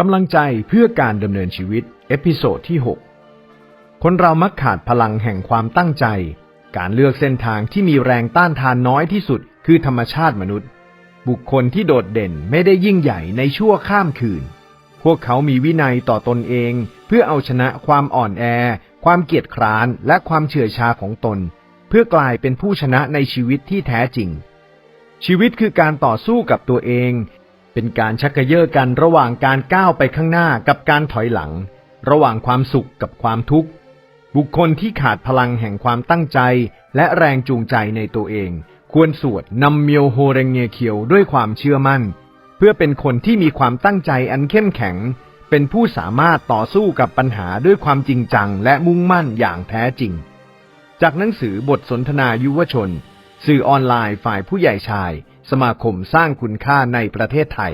กำลังใจเพื่อการดำเนินชีวิต เอพิโซดที่ 6 คนเรามักขาดพลังแห่งความตั้งใจ การเลือกเส้นทางที่มีแรงต้านทานน้อยที่สุด คือธรรมชาติมนุษย์ บุคคลที่โดดเด่นไม่ได้ยิ่งใหญ่ในชั่วข้ามคืน พวกเขามีวินัยต่อตนเอง เพื่อเอาชนะความอ่อนแอ ความเกียจคร้าน และความเฉื่อยชาของตน เพื่อกลายเป็นผู้ชนะในชีวิตที่แท้จริงชีวิตคือการต่อสู้กับตัวเอง เป็นการชักกระเยาะกันระหว่างการก้าวไปข้างหน้ากับการถอยหลัง ระหว่างความสุขกับความทุกข์ บุคคลที่ขาดพลังแห่งความตั้งใจ และแรงจูงใจในตัวเอง ควรสวดนำเมียวโฮเรงเงเคียวด้วยความเชื่อมั่น เพื่อเป็นคนที่มีความตั้งใจอันเข้มแข็ง เป็นผู้สามารถต่อสู้กับปัญหาด้วยความจริงจังและมุ่งมั่นอย่างแท้จริง จากหนังสือบทสนทนายุวชน สื่อออนไลน์ฝ่ายผู้ใหญ่ชาย สมาคมสร้างคุณค่าในประเทศไทย